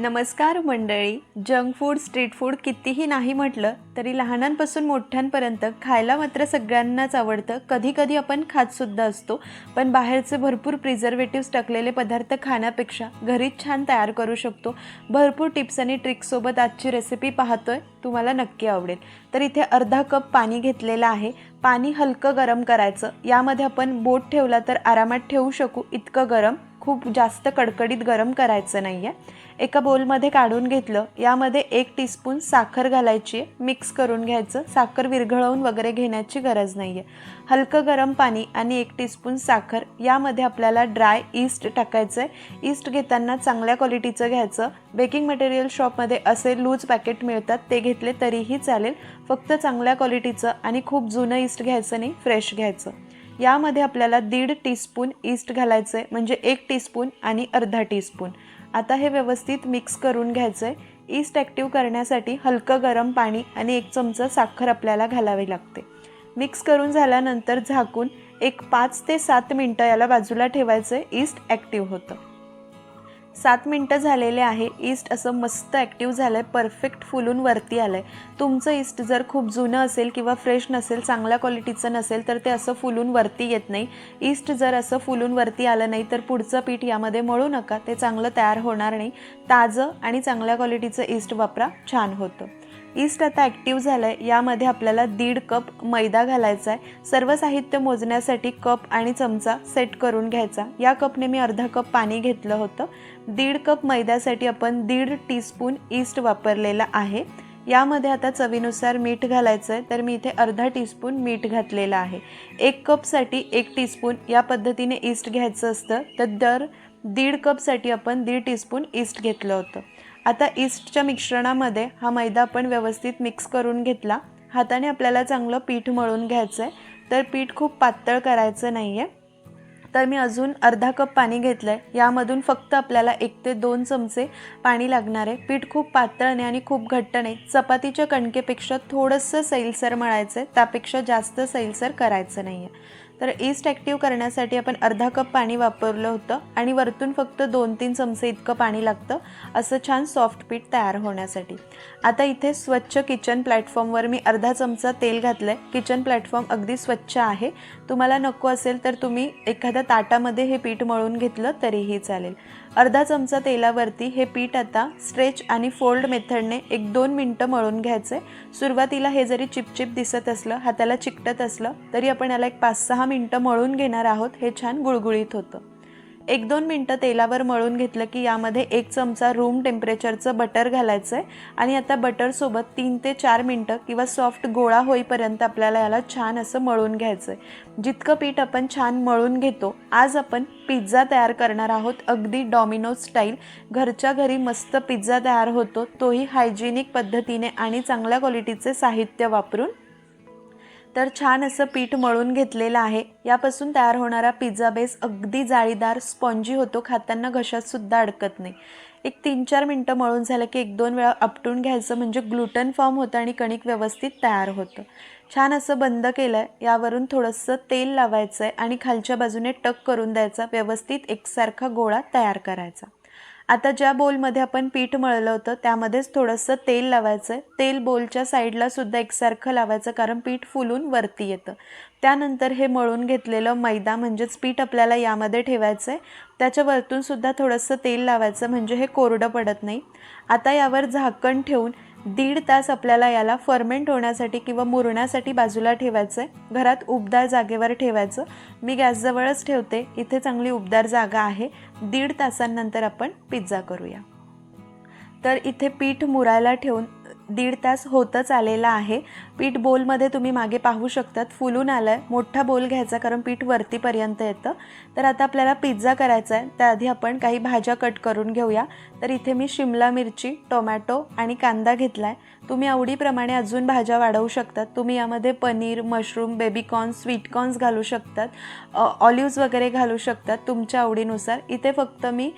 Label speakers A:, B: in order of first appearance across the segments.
A: नमस्कार मंडळी junk food street food कितीही नाही म्हटलं तरी लहानांपासून मोठ्यांपर्यंत खायला मात्र सगळ्यांनाच आवडतं. कधी कधी आपण खातसुद्धा असतो पण बाहेरचे भरपूर प्रिझर्वेटिव्स टाकलेले पदार्थ खाण्यापेक्षा घरीच छान तयार करू शकतो. भरपूर टिप्स आणि ट्रिक्ससोबत आजची रेसिपी पाहतोय तुम्हाला नक्की आवडेल. तर इथे अर्धा कप पाणी घेतलेलं आहे. पाणी हलकं गरम करायचं. यामध्ये आपण बोट ठेवला तर आरामात ठेवू शकू. इतकं गरम खूप जास्त कडकडीत गरम करायचं नाही आहे एका बोलमध्ये काढून घेतलं. यामध्ये एक टीस्पून साखर घालायची. आहे मिक्स करून घ्यायचं. साखर विरघळवून वगैरे घेण्याची गरज नाही आहे हलकं गरम पाणी आणि एक टीस्पून साखर यामध्ये आपल्याला ड्राय ईस्ट टाकायचं आहे ईस्ट घेताना चांगल्या क्वालिटीचं घ्यायचं. बेकिंग मटेरियल शॉपमध्ये असे लूज पॅकेट मिळतात. ते घेतले तरीही चालेल. फक्त चांगल्या क्वालिटीचं आणि खूप जुनं ईस्ट घ्यायचं नाही फ्रेश घ्यायचं. यामध्ये आपल्याला दीड टीस्पून ईस्ट घालायचं आहे म्हणजे एक टीस्पून आणि अर्धा टीस्पून आता हे व्यवस्थित मिक्स करून घ्यायचं आहे ईस्ट ॲक्टिव्ह करण्यासाठी हलकं गरम पाणी आणि एक चमचा साखर आपल्याला घालावी लागते. मिक्स करून झाल्यानंतर झाकून एक पाच ते सात मिनटं याला बाजूला ठेवायचं आहे ईस्ट ॲक्टिव्ह होतं. सात मिनटं झालेले आहे. ईस्ट असं मस्त ॲक्टिव्ह झालं आहे परफेक्ट फुलून वरती आलं आहे तुमचं ईस्ट जर खूप जुनं असेल किंवा फ्रेश नसेल चांगल्या क्वालिटीचं नसेल तर ते असं फुलून वरती येत नाही. ईस्ट जर असं फुलून वरती आलं नाही तर पुढचं पीठ यामध्ये मळू नका. ते चांगलं तयार होणार नाही. ताजं आणि चांगल्या क्वालिटीचं ईस्ट वापरा. छान होतं. ईस्ट आता ॲक्टिव्ह झालं आहे यामध्ये आपल्याला दीड कप मैदा घालायचा आहे. सर्व साहित्य मोजण्यासाठी कप आणि चमचा सेट करून घ्यायचा. या कपने मी अर्धा कप पाणी घेतलं होतं. दीड कप मैद्यासाठी आपण दीड टीस्पून ईस्ट वापरलेला आहे. यामध्ये आता चवीनुसार मीठ घालायचं आहे. तर मी इथे अर्धा टीस्पून मीठ घातलेलं आहे. एक कपसाठी एक टीस्पून या पद्धतीने ईस्ट घ्यायचं असतं. तर दर दीड कपसाठी आपण दीड टीस्पून ईस्ट घेतलं होतं. आता ईस्टच्या मिश्रणामध्ये हा मैदा आपण व्यवस्थित मिक्स करून घेतला. हाताने आपल्याला चांगलं पीठ मळून घ्यायचं आहे तर पीठ खूप पातळ करायचं नाही आहे तर मी अजून अर्धा कप पाणी घेतलं आहे यामधून फक्त आपल्याला एक ते दोन चमचे पाणी लागणार आहे. पीठ खूप पातळ नाही आणि खूप घट्ट नाही. चपातीच्या कणकेपेक्षा थोडंसं सैलसर मळायचं आहे त्यापेक्षा जास्त सैलसर करायचं नाही आहे तर ईस्ट ॲक्टिव्ह करण्यासाठी आपण अर्धा कप पाणी वापरलं होतं आणि वरतून फक्त दोन तीन चमचे इतकं पाणी लागतं असं छान सॉफ्ट पीठ तयार होण्यासाठी. आता इथे स्वच्छ किचन प्लॅटफॉर्मवर मी अर्धा चमचा तेल घातलं आहे किचन प्लॅटफॉर्म अगदी स्वच्छ आहे. तुम्हाला नको असेल तर तुम्ही एखाद्या ताटामध्ये हे पीठ मळून घेतलं तरीही चालेल. अर्धा चमचा तेलावरती हे पीठ आता स्ट्रेच आणि फोल्ड मेथडने एक दोन मिनटं मळून घ्यायचं. आहे सुरुवातीला हे जरी चिपचिप दिसत असलं हाताला चिकटत असलं तरी आपण याला एक पाच सहा मिनटं मळून घेणार आहोत हे छान गुळगुळीत होतं. एक दोन मिनटं तेलावर मळून घेतलं की यामध्ये एक चमचा रूम टेम्परेचरचं बटर घालायचं आहे आणि आता बटरसोबत तीन ते चार मिनटं किंवा सॉफ्ट गोळा होईपर्यंत आपल्याला याला छान असं मळून घ्यायचं आहे जितकं पीठ आपण छान मळून घेतो आज आपण पिझ्झा तयार करणार आहोत अगदी डॉमिनोज स्टाईल घरच्या घरी मस्त पिझ्झा तयार होतो तोही हायजेनिक पद्धतीने आणि चांगल्या क्वालिटीचे साहित्य वापरून. तर छान असं पीठ मळून घेतलेलं आहे. यापासून तयार होणारा पिझ्झा बेस अगदी जाळीदार स्पॉन्जी होतो खाताना घशातसुद्धा अडकत नाही. एक तीन चार मिनटं मळून झालं की एक दोन वेळा आपटून घ्यायचं म्हणजे ग्लुटन फॉर्म होतं आणि कणिक व्यवस्थित तयार होतं. छान असं बंद केलं आहे यावरून थोडंसं तेल लावायचं आहे आणि खालच्या बाजूने टक करून द्यायचा व्यवस्थित एकसारखा गोळा तयार करायचा. आता ज्या बोलमध्ये आपण पीठ मळलं होतं त्यामध्येच थोडंसं तेल लावायचं आहे तेल बोलच्या साईडला सुद्धा एकसारखं लावायचं कारण पीठ फुलून वरती येतं. त्यानंतर हे मळून घेतलेलं मैदा म्हणजेच पीठ आपल्याला यामध्ये ठेवायचं आहे त्याच्या सुद्धा थोडंसं तेल लावायचं म्हणजे हे कोरडं पडत नाही. आता यावर झाकण ठेवून दीड तास आपल्याला याला फर्मेंट होण्यासाठी किंवा मुरण्यासाठी बाजूला ठेवायचं आहे घरात उबदार जागेवर ठेवायचं. मी गॅसजवळच ठेवते. इथे चांगली उबदार जागा आहे. दीड तासांनंतर आपण पिझ्झा करूया. तर इथे पीठ मुरायला ठेवून दीड तास होतच आलेला आहे. पीठ बोलमध्ये तुम्ही मागे पाहू शकतात. फुलून आलं आहे मोठा बोल घ्यायचा कारण पीठ वरतीपर्यंत येतं. तर आता आपल्याला पिझ्झा करायचा आहे. त्याआधी आपण काही भाज्या कट करून घेऊया. तर इथे मी शिमला मिरची टोमॅटो आणि कांदा घेतला आहे तुम्ही आवडीप्रमाणे अजून भाज्या वाढवू शकतात. तुम्ही यामध्ये पनीर मशरूम बेबीकॉर्न स्वीटकॉर्न्स घालू शकतात. ऑलिव्ज वगैरे घालू शकतात तुमच्या आवडीनुसार. इथे फक्त मी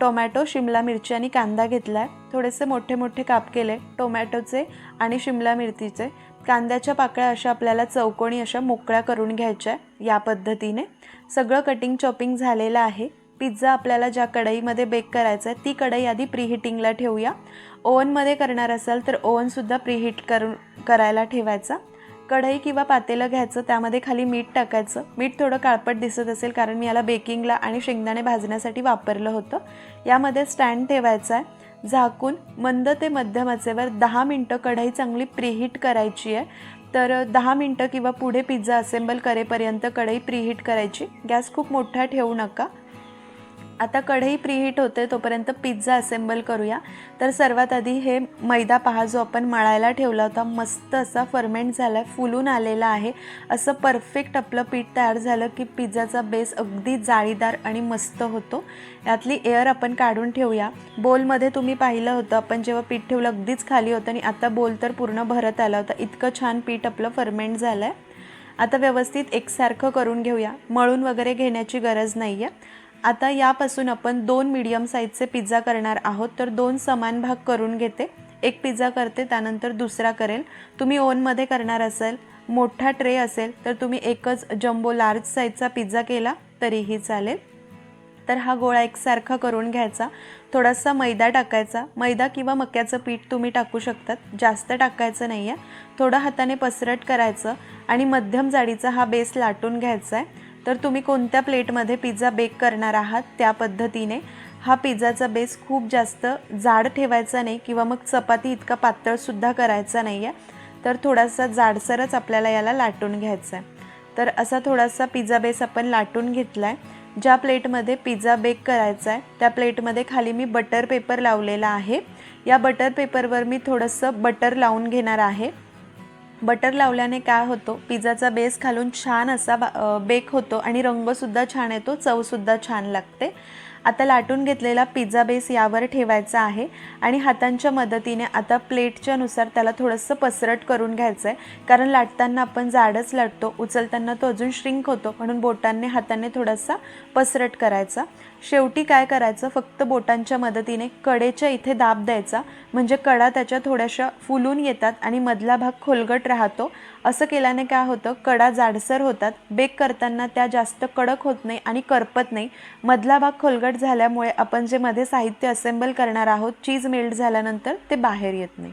A: टोमॅटो शिमला मिरची आणि कांदा घेतला आहे थोडेसे मोठे मोठे काप केले. टोमॅटोचे आणि शिमला मिरचीचे. कांद्याच्या पाकळ्या अशा आपल्याला चौकोनी अशा मोकळ्या करून घ्यायच्या या पद्धतीने. सगळं कटिंग चॉपिंग झालेलं आहे. पिझ्झा आपल्याला ज्या कढईमध्ये बेक करायचा आहे ती कढई आधी प्रीहिटिंगला ठेवूया. ओव्हनमध्ये करणार असाल तर ओव्हनसुद्धा प्रीहीट करून करायला ठेवायचा. कढई किंवा पातेलं घ्यायचं त्यामध्ये खाली मीठ टाकायचं. मीठ थोडं काळपट दिसत असेल कारण मी याला बेकिंगला आणि शेंगदाणे भाजण्यासाठी वापरलं होतं. यामध्ये स्टँड ठेवायचा आहे. झाकून मंद ते मध्यम आचेवर दहा मिनटं कढई चांगली प्रीहीट करायची आहे. तर दहा मिनटं किंवा पुढे पिझ्झा असेंबल करेपर्यंत कढई प्रीहीट करायची. गॅस खूप मोठा ठेवू नका. आता कढई प्रीहीट होते तोपर्यंत पिझ्झा असेंबल करूया. तर सर्वात आधी हे मैदा पहा जो आपण मळायला ठेवला होता मस्त असा फर्मेंट झाला आहे फुलून आलेला आहे. असं परफेक्ट आपलं पीठ तयार झालं की पिझ्झाचा बेस अगदी जाळीदार आणि मस्त होतो. यातली एअर आपण काढून ठेवूया. बोलमध्ये तुम्ही पाहिलं होतं आपण जेव्हा पीठ ठेवलं अगदीच खाली होतं आणि आता बोल तर पूर्ण भरत आला होता. इतकं छान पीठ आपलं फर्मेंट झालं आहे आता व्यवस्थित एकसारखं करून घेऊया. मळून वगैरे घेण्याची गरज नाही आहे आता यापासून आपण दोन मीडियम साईजचे पिझ्झा करणार आहोत. तर दोन समान भाग करून घेते. एक पिझ्झा करते त्यानंतर दुसरा करेल. तुम्ही ओनमध्ये करणार असेल मोठा ट्रे असेल तर तुम्ही एकच जम्बो लार्ज साईजचा पिझ्झा केला तरीही चालेल. तर हा गोळा एकसारखा करून घ्यायचा. थोडासा मैदा टाकायचा. मैदा किंवा मक्याचं पीठ तुम्ही टाकू शकतात. जास्त टाकायचं नाही आहे थोडं हाताने पसरट करायचं आणि मध्यम जाडीचा हा बेस लाटून घ्यायचा आहे तर तुम्ही कोणत्या प्लेटमध्ये पिझ्झा बेक करणार आहात त्या पद्धतीने? हा पिझ्झाचा बेस खूप जास्त जाड ठेवायचा नाही किंवा मग चपाती इतका पातळसुद्धा करायचा नाही आहे तर थोडासा जाडसरच आपल्याला याला लाटून घ्यायचा आहे तर असा थोडासा पिझ्झा बेस आपण लाटून घेतला आहे ज्या प्लेटमध्ये पिझ्झा बेक करायचा आहे त्या प्लेटमध्ये खाली मी बटर पेपर लावलेला आहे. या बटर पेपरवर मी थोडंसं बटर लावून घेणार आहे. बटर लावल्याने काय होतो? पिझ्झाचा बेस खालून छान असा बेक होतो आणि रंगसुद्धा छान येतो चवसुद्धा छान लागते. आता लाटून घेतलेला पिझ्झा बेस यावर ठेवायचा आहे आणि हातांच्या मदतीने आता प्लेटच्या नुसार त्याला थोडंसं पसरट करून घ्यायचं आहे कारण लाटताना आपण जाडच लाटतो उचलताना तो अजून श्रिंक होतो म्हणून बोटांनी हाताने थोडासा पसरट करायचा. शेवटी काय करायचं? फक्त बोटांच्या मदतीने कडेच्या इथे दाब द्यायचा. म्हणजे कडा त्याच्या थोड्याशा फुलून येतात आणि मधला भाग खोलगट राहतो. असं केल्याने काय होतं? कडा जाडसर होतात. बेक करताना त्या जास्त कडक होत नाही आणि करपत नाही. मधला भाग खोलगट झाल्यामुळे आपण जे मध्ये साहित्य असेंबल करणार आहोत चीज मेल्ट झाल्यानंतर ते बाहेर येत नाही.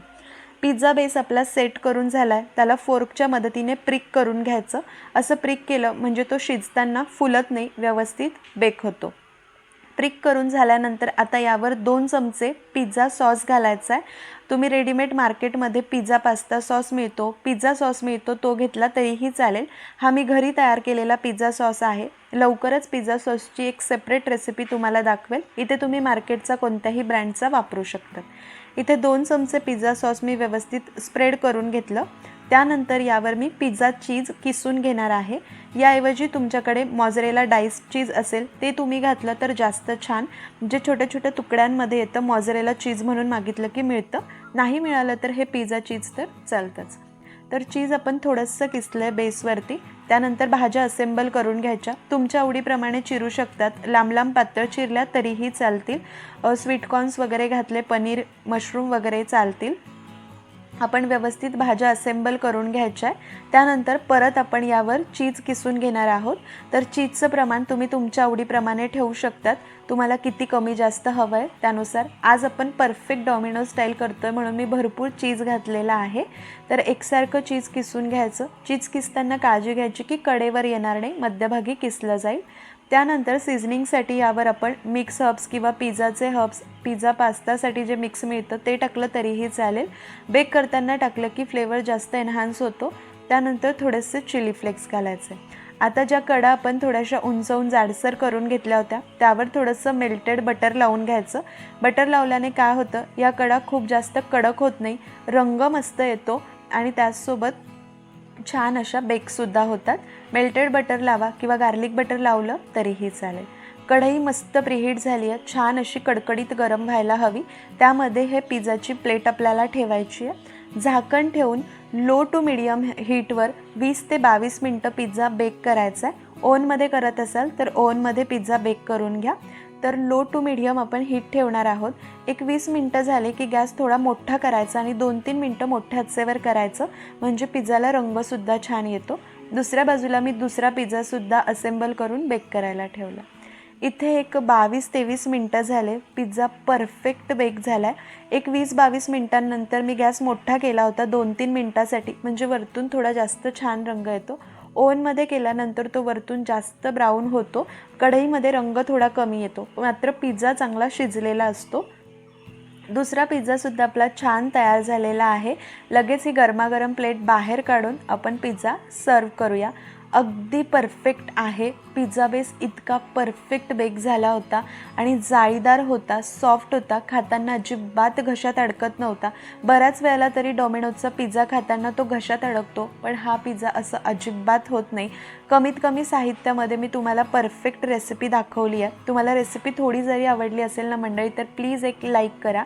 A: पिझ्झा बेस आपला सेट करून झाला आहे त्याला फोर्कच्या मदतीने प्रिक करून घ्यायचं. असं प्रिक केलं म्हणजे तो शिजताना फुलत नाही व्यवस्थित बेक होतो. प्रिक करून झाल्यानंतर आता यावर दोन चमचे पिझ्झा सॉस घालायचा आहे. तुम्ही रेडीमेड मार्केटमध्ये पिझ्झा पास्ता सॉस मिळतो पिझ्झा सॉस मिळतो तो घेतला तरीही चालेल. हा मी घरी तयार केलेला पिझ्झा सॉस आहे. लवकरच पिझ्झा सॉसची एक सेपरेट रेसिपी तुम्हाला दाखवेल. इथे तुम्ही मार्केटचा कोणत्याही ब्रँडचा वापरू शकता. इथे दोन चमचे पिझ्झा सॉस मी व्यवस्थित स्प्रेड करून घेतलं. त्यानंतर यावर मी पिझ्झा चीज किसून घेणार आहे. याऐवजी तुमच्याकडे मॉझरेला डाईस चीज असेल ते तुम्ही घातलं तर जास्त छान. जे छोट्या छोट्या तुकड्यांमध्ये येतं मॉझरेला चीज म्हणून मागितलं की मिळतं. नाही मिळालं तर हे पिझ्झा चीज तर चालतंच. तर चीज आपण थोडंसं किसलं आहे बेसवरती त्यानंतर भाज्या असेंबल करून घ्यायच्या. तुमच्या आवडीप्रमाणे चिरू शकतात. लांब लांब पातळ चिरल्या तरीही चालतील. स्वीटकॉर्न्स वगैरे घातले पनीर मशरूम वगैरे चालतील. आपण व्यवस्थित भाज्या असेंबल करून घ्यायच्या आहे त्यानंतर परत आपण यावर चीज किसून घेणार आहोत. तर चीजचं प्रमाण तुम्ही तुमच्या आवडीप्रमाणे ठेवू शकतात. तुम्हाला किती कमी जास्त हवं आहे त्यानुसार. आज आपण परफेक्ट डॉमिनो स्टाईल करतो आहे म्हणून मी भरपूर चीज घातलेला आहे. तर एकसारखं चीज किसून घ्यायचं. चीज किसताना काळजी घ्यायची की कडेवर येणार नाही. मध्यभागी किसलं जाईल. त्यानंतर सिझनिंगसाठी यावर आपण मिक्स हब्स किंवा पिझ्झाचे हब्स पिझ्झा पास्तासाठी जे मिक्स मिळतं ते टाकलं तरीही चालेल. बेक करताना टाकलं की फ्लेवर जास्त एनहान्स होतो. त्यानंतर थोडेसे चिली फ्लेक्स घालायचे. आता ज्या कडा आपण थोड्याशा उंचवून जाडसर करून घेतल्या होत्या त्यावर थोडंसं मेल्टेड बटर लावून घ्यायचं. बटर लावल्याने काय होतं या कडा खूप जास्त कडक होत नाही रंग मस्त येतो आणि त्याचसोबत छान अशा बेकसुद्धा होतात. मेल्टेड बटर लावा किंवा गार्लिक बटर लावलं तरीही चालेल. कढई मस्त प्रिहीट झाली आहे. छान अशी कडकडीत गरम व्हायला हवी. त्यामध्ये हे पिझ्झाची प्लेट आपल्याला ठेवायची आहे. झाकण ठेवून लो टू मिडियम हीटवर वीस ते बावीस मिनटं पिझ्झा बेक करायचा आहे. ओनमध्ये करत असाल तर ओनमध्ये पिझ्झा बेक करून घ्या. तर लो टू मिडियम आपण हीट ठेवणार आहोत. एक वीस मिनटं झाले की गॅस थोडा मोठा करायचा आणि दोन तीन मिनटं मोठ्या हत्सेवर करायचं. म्हणजे पिझ्झाला रंगसुद्धा छान येतो. दुसऱ्या बाजूला मी दुसरा पिझ्झासुद्धा असेंबल करून बेक करायला ठेवला. इथे एक बावीस तेवीस मिनटं झाले. पिझ्झा परफेक्ट बेक झाला आहे एक वीस बावीस मिनटांनंतर मी गॅस मोठा केला होता. दोन तीन मिनटासाठी. म्हणजे वरतून थोडा जास्त छान रंग येतो. ओव्हनमध्ये केल्यानंतर तो वरतून जास्त ब्राऊन होतो. कढईमध्ये रंग थोडा कमी येतो. मात्र पिझ्झा चांगला शिजलेला असतो. दुसरा पिझ्झासुद्धा आपला छान तयार झालेला आहे. लगेच ही गरमागरम प्लेट बाहेर काढून आपण पिझ्झा सर्व करूया. अगदी परफेक्ट आहे. पिझ्झा बेस इतका परफेक्ट बेक झाला होता आणि जाळीदार होता सॉफ्ट होता खाताना अजिबात घशात अडकत नव्हता. बऱ्याच वेळेला तरी डॉमिनोजचा पिझ्झा खाताना तो घशात अडकतो पण हा पिझ्झा असं अजिबात होत नाही. कमीत कमी साहित्यामध्ये मी तुम्हाला परफेक्ट रेसिपी दाखवली आहे. तुम्हाला रेसिपी थोडी जरी आवडली असेल ना मंडळी तर प्लीज एक लाईक करा.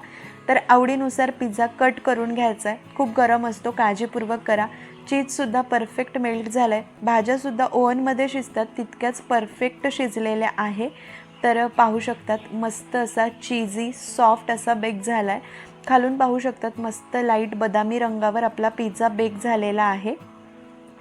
A: तर आवडीनुसार पिझ्झा कट करून घ्यायचा आहे. खूप गरम असतो काळजीपूर्वक करा. चीजसुद्धा परफेक्ट मेल्ट झालं आहे भाज्यासुद्धा ओव्हनमध्ये शिजतात तितक्याच परफेक्ट शिजलेल्या आहे. तर पाहू शकतात मस्त असा चीजी सॉफ्ट असा बेक झाला आहे खालून पाहू शकतात मस्त लाइट बदामी रंगावर आपला पिझ्झा बेक झालेला आहे.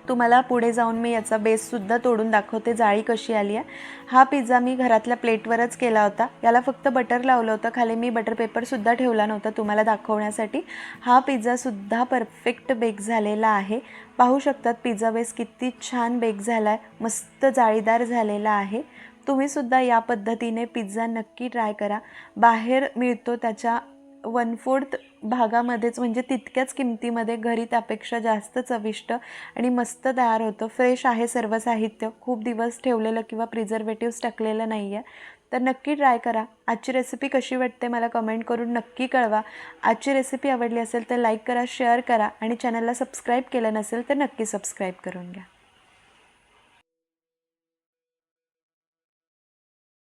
A: तुम्हाला पुढे जाऊन मी याचा बेससुद्धा तोडून दाखवते. जाळी कशी आली आहे? हा पिझ्झा मी घरातल्या प्लेटवरच केला होता. याला फक्त बटर लावलं होतं. खाली मी बटर पेपरसुद्धा ठेवला नव्हता तुम्हाला दाखवण्यासाठी. हा पिझ्झासुद्धा परफेक्ट बेक झालेला आहे. पाहू शकतात पिझ्झा बेस किती छान बेक झाला आहे मस्त जाळीदार झालेला आहे. तुम्हीसुद्धा या पद्धतीने पिझ्झा नक्की ट्राय करा. बाहेर मिळतो त्याच्या वन फोर्थ भागामध्येच म्हणजे तितक्याच किमतीमध्ये घरी त्यापेक्षा जास्त चविष्ट आणि मस्त तयार होतं. फ्रेश आहे सर्व साहित्य. खूप दिवस ठेवलेलं किंवा प्रिझर्वेटिव्ह टाकलेलं नाही आहे तर नक्की ट्राय करा. आजची रेसिपी कशी वाटते मला कमेंट करून नक्की कळवा. आजची रेसिपी आवडली असेल तर लाईक करा शेअर करा आणि चॅनलला सबस्क्राईब केलं नसेल तर नक्की सबस्क्राईब करून घ्या.